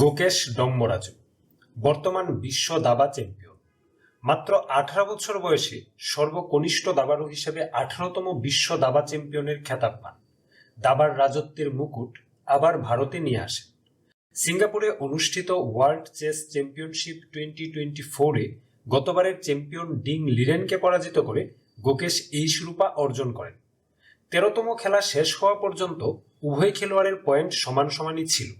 গোকেশ ডম্বরাজু, বর্তমান বিশ্ব দাবা চ্যাম্পিয়ন। মাত্র আঠারো বছর বয়সে সর্বকনিষ্ঠ দাবাড়ু হিসেবে আঠারোতম বিশ্ব দাবা চ্যাম্পিয়নের খেতাব পান। দাবার রাজত্বের মুকুট আবার ভারতে নিয়ে আসেন। সিঙ্গাপুরে অনুষ্ঠিত world chess championship twenty twenty ফোরে গতবারের চ্যাম্পিয়ন ডিং লিরেনকে পরাজিত করে গোকেশ এই শিরোপা অর্জন করেন। তেরোতম খেলা শেষ হওয়া পর্যন্ত উভয় খেলোয়াড়ের পয়েন্ট সমান সমানই ছিল।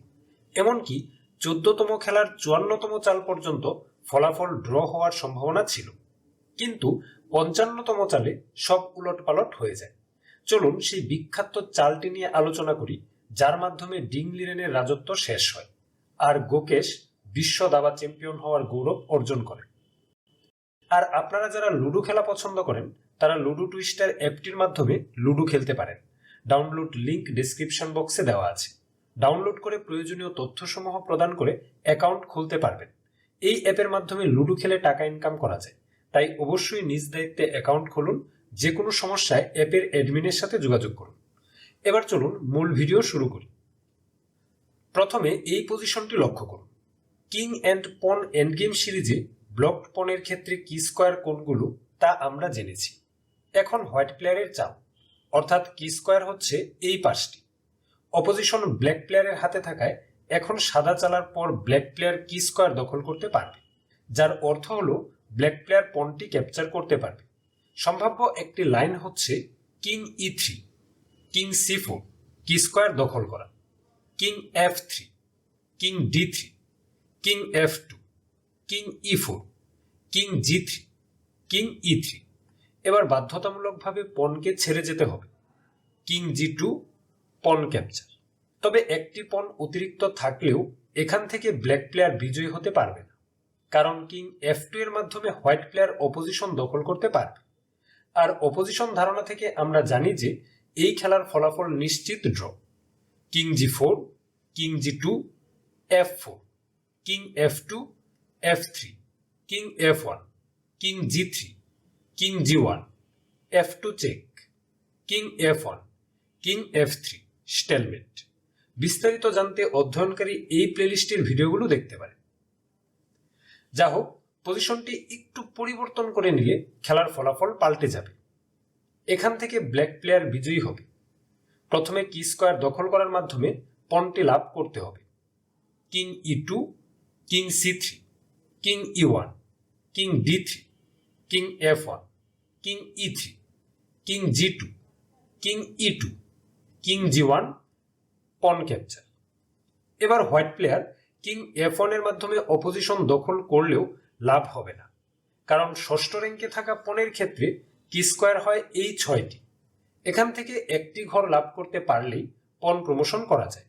এমনকি চোদ্দতম খেলার চুয়ান্নতম চাল পর্যন্ত ফলাফল ড্র হওয়ার সম্ভাবনা ছিল। কিন্তু পঞ্চান্নতম চালে সব উলট পালট হয়ে যায়। চলুন সেই বিখ্যাত চালটি নিয়ে আলোচনা করি, যার মাধ্যমে ডিংলিরেনের রাজত্ব শেষ হয় আর গোকেশ বিশ্ব দাবা চ্যাম্পিয়ন হওয়ার গৌরব অর্জন করে আর আপনারা যারা লুডো খেলা পছন্দ করেন, তারা লুডো টুইস্টার অ্যাপটির মাধ্যমে লুডো খেলতে পারেন। ডাউনলোড লিংক ডিসক্রিপশন বক্সে দেওয়া আছে। ডাউনলোড করে প্রয়োজনীয় তথ্যসমূহ প্রদান করে অ্যাকাউন্ট খুলতে পারবেন। এই অ্যাপের মাধ্যমে লুডো খেলে টাকা ইনকাম করা যায়। তাই অবশ্যই নিজ দায়িত্বে অ্যাকাউন্ট খুলুন যে কোনো সমস্যায় অ্যাপের অ্যাডমিনের সাথে যোগাযোগ করুন। এবার চলুন মূল ভিডিও শুরু করি। প্রথমে এই পজিশনটি লক্ষ্য করুন। কিং অ্যান্ড পন এন্ডগেম সিরিজে ব্লক পনেরো ক্ষেত্রে কি স্কোয়ার কোনগুলো তা আমরা জেনেছি। এখন হোয়াইট প্লেয়ারের চাল অর্থাৎ কি স্কোয়ার হচ্ছে এই পাশটি। অপোজিশন ব্ল্যাক প্লেয়ারের হাতে থাকায় এখন সাদা চালার পর ব্ল্যাক প্লেয়ার কি স্কোয়ার দখল করতে পারবে, যার অর্থ হলো ব্ল্যাক প্লেয়ার পনটি ক্যাপচার করতে পারবে। সম্ভাব্য একটি লাইন হচ্ছে king E three king C four key square দখল করা king F three king D three king F two king E four king G three king E three এবার বাধ্যতামূলকভাবে পনকে ছেড়ে যেতে হবে king G two pawn capture তবে একটি পন অতিরিক্ত থাকলেও এখান থেকে ব্ল্যাক প্লেয়ার বিজয়ী হতে পারবে না। কারণ কিং এফ টু এর মাধ্যমে হোয়াইট প্লেয়ার অপোজিশন দখল করতে পারবে। আর অপোজিশন ধারণা থেকে আমরা জানি যে এই খেলার ফলাফল নিশ্চিত draw king G four king G two F four king F two F three king F one king G three king G one F two check king F one king F three stalemate বিস্তারিত জানতে অধ্যয়নকারী এই প্লেলিস্টের ভিডিওগুলো দেখতে পারেন। যা হোক, পজিশনটি একটু পরিবর্তন করে নিলে খেলার ফলাফল পাল্টে যাবে। এখান থেকে ব্ল্যাক প্লেয়ার বিজয়ী হবে। প্রথমে কি স্কোয়ার দখল করার মাধ্যমে পনটি লাভ করতে হবে। King E two, king C three, king E one, king D three, king F one, king E three, king G two, king E two. King G one pawn capture এবার হোয়াইট প্লেয়ার কিং এফ ওয়ানের মাধ্যমে opposition দখল করলেও লাভ হবে না। কারণ ষষ্ঠ র্যাঙ্কে থাকা পনেরো ক্ষেত্রে কি স্কোয়ার হয় এই ছয়টি। এখান থেকে একটি ঘর লাভ করতে পারলেই পন প্রমোশন করা যায়।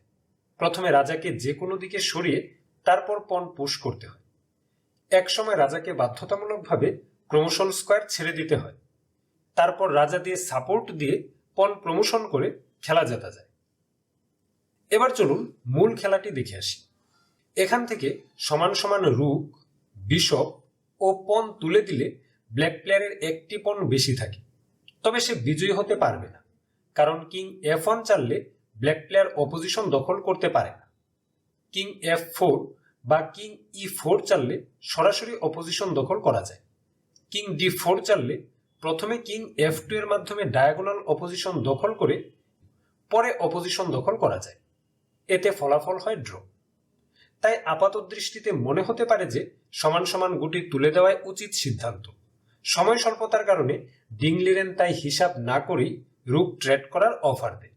প্রথমে রাজাকে যে কোনো দিকে সরিয়ে তারপর পন পুশ করতে হয়। একসময় রাজাকে বাধ্যতামূলকভাবে প্রমোশন স্কোয়ার ছেড়ে দিতে হয়। তারপর রাজা দিয়ে সাপোর্ট দিয়ে পন প্রমোশন করে খেলা জেতা যায়। এবার চলুন মূল খেলাটি দেখে আসি। এখান থেকে সমান সমান রুক বিশপ ও পন তুলে দিলে ব্ল্যাক প্লেয়ারের একটি পন বেশি থাকে। তবে সে বিজয়ী হতে পারবে না, কারণ কিং এফ ওয়ান চাললে ব্ল্যাক প্লেয়ার অপোজিশন দখল করতে পারে না। কিং এফ ফোর বা কিং ই ফোর চাললে সরাসরি অপোজিশন দখল করা যায়। কিং ডি ফোর চাললে প্রথমে কিং এফ টু এর মাধ্যমে ডায়াগোনাল অপোজিশন দখল করে পরে অপোজিশন দখল করা যায়। এতে ফলাফল হয় ড্র। তাই আপাত দৃষ্টিতে মনে হতে পারে যে সমান সমান গুটি তুলে দেওয়াই উচিত সিদ্ধান্ত। সময় স্বল্পতার কারণে ডিংলিরেন তাই হিসাব না করেই রুক ট্রেড করার অফার দেয়।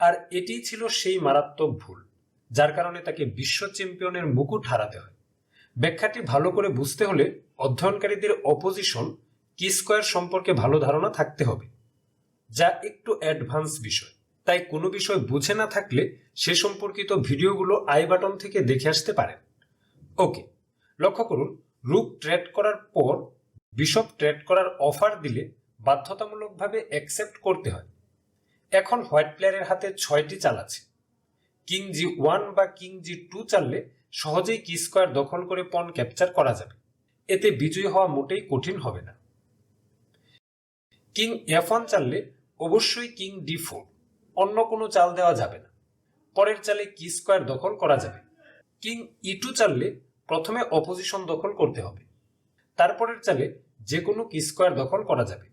আর এটি ছিল সেই মারাত্মক ভুল, যার কারণে তাকে বিশ্ব চ্যাম্পিয়নের মুকুট হারাতে হয়। ব্যাখ্যাটি ভালো করে বুঝতে হলে অধ্যয়নকারীদের অপোজিশন কি স্কোয়ার সম্পর্কে ভালো ধারণা থাকতে হবে, যা একটু অ্যাডভান্স বিষয়। তাই কোনো বিষয় বুঝে না থাকলে সে সম্পর্কিত ভিডিওগুলো আই বাটন থেকে দেখে আসতে পারেন। ওকে, লক্ষ্য করুন রুক ট্রেড করার পর বিশপ ট্রেড করার অফার দিলে বাধ্যতামূলকভাবে অ্যাকসেপ্ট করতে হয়। এখন হোয়াইট প্লেয়ারের হাতে ছয়টি চাল আছে। কিং জি ওয়ান বা কিং জি টু চাললে সহজেই কি স্কোয়ার দখল করে পন ক্যাপচার করা যাবে। এতে বিজয়ী হওয়া মোটেই কঠিন হবে না। কিং এফ ওয়ান চাললে অবশ্যই কিং ডি ফোর। অন্য কোনো চাল দেওয়া যাবে না। পরের চালে কি স্কোয়ার দখল করা যাবে? কিং ই টু চাললে প্রথমে অপোজিশন দখল করতে হবে। তারপরের চালে যে কোনো কি স্কোয়ার দখল করা যাবে।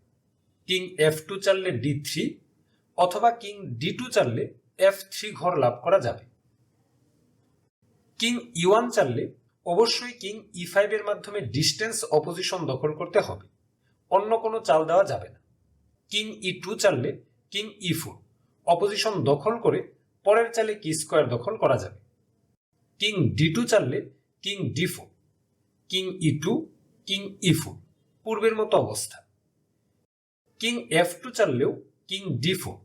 কিং এফ টু চাললে ডি থ্রি অথবা কিং ডি টু চাললে এফ থ্রি ঘর লাভ করা যাবে। কিং ই ওয়ান চাললে অবশ্যই কিং ই ফাইভের মাধ্যমে ডিস্টেন্স অপোজিশন দখল করতে হবে। অন্য কোনো চাল দেওয়া যাবে না। কিং ই টু চাললে কিং ই ফোর। অপোজিশন দখল করে পরের চালে কি স্কোয়ার দখল করা যাবে? King D two চাললে king D four, king E two, king E four, পূর্বের মতো অবস্থা। কিং এফ টু চাললেও কিং ডি ফোর,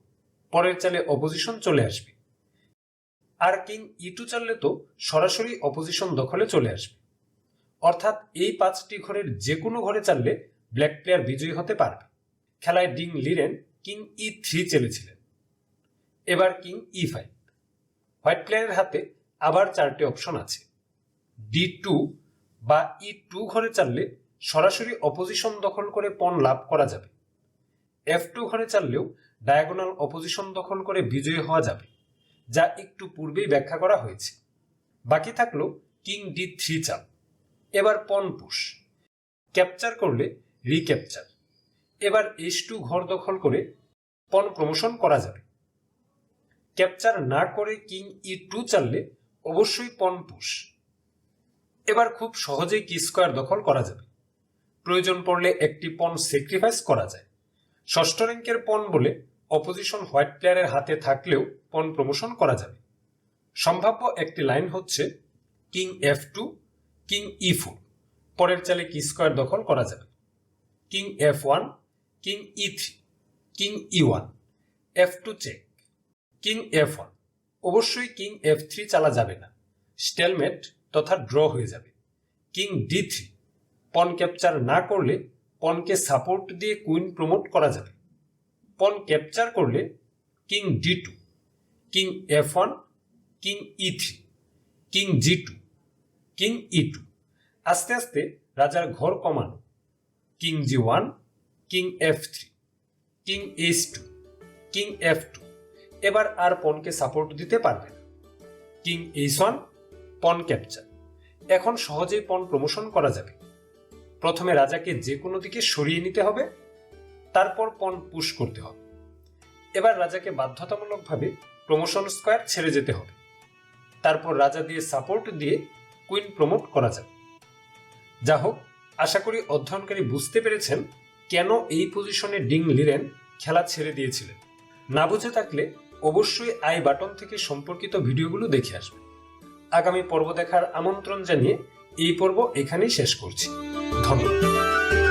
পরের চালে অপোজিশন চলে আসবে। আর কিং ই টু চাললে তো সরাসরি অপোজিশন দখলে চলে আসবে। অর্থাৎ এই পাঁচটি ঘরের যে কোনো ঘরে চাললে ব্ল্যাক প্লেয়ার বিজয়ী হতে পারবে। খেলায় Ding Liren king E three চেলেছিলেন। এবার কিং ই ফাইভ হোয়াইট প্লেয়ারের হাতে আবার চারটি অপশন আছে। ডি টু বা ই টু ঘরে চাললে সরাসরি অপোজিশন দখল করে পণ লাভ করা যাবে। এফ টু ঘরে চাললেও ডায়াগোনাল অপোজিশন দখল করে বিজয়ী হওয়া যাবে, যা একটু পূর্বেই ব্যাখ্যা করা হয়েছে। বাকি থাকল কিং ডি থ্রি চাল। এবার পন পুশ ক্যাপচার করলে রিক্যাপচার এবার এইচ টু ঘর দখল করে পন প্রমোশন করা যাবে। ক্যাপচার না করে কিং ই টু চাললে অবশ্যই পন পুশ এবার খুব সহজেই কি স্কোয়ার দখল করা যাবে। প্রয়োজন পড়লে একটি পন স্যাক্রিফাইস করা যায়। ষষ্ঠ র্যাঙ্কের পন বলে অপোজিশন হোয়াইট প্লেয়ারের হাতে থাকলেও পন প্রমোশন করা যাবে। সম্ভাব্য একটি লাইন হচ্ছে king F two king E four পরের চালে কি স্কোয়ার দখল করা যাবে। King F one king E three king E one F two check king F one অবশ্যই কিং এফ থ্রি চালা যাবে না। স্টেলমেট তথা ড্র হয়ে যাবে। King D three pawn capture না করলে পনকে সাপোর্ট দিয়ে কুইন প্রমোট করা যাবে। পন ক্যাপচার করলে king D two king F one king E three king G two king E two আস্তে আস্তে রাজার ঘর কমানো। King G one king F three king H two king F two এবার আর পনকে সাপোর্ট দিতে পারবে না। King H one pawn capture এখন সহজেই পন প্রমোশন করা যাবে। প্রথমে রাজাকে যে কোনো দিকে সরিয়ে নিতে হবে, তারপর পন পুশ করতে হবে। এবার রাজাকে বাধ্যতামূলকভাবে প্রমোশন স্কোয়ার ছেড়ে যেতে হবে। তারপর রাজা দিয়ে সাপোর্ট দিয়ে কুইন প্রমোট করা যাবে। যা হোক, আশা করি অধ্যয়নকারী বুঝতে পেরেছেন কেন এই পজিশনে ডিং লিরেন খেলা ছেড়ে দিয়েছিলেন। না বুঝে থাকলে অবশ্যই আই বাটন থেকে সম্পর্কিত ভিডিওগুলো দেখে আসবে। আগামী পর্ব দেখার আমন্ত্রণ জানিয়ে এই পর্ব এখানেই শেষ করছি। ধন্যবাদ।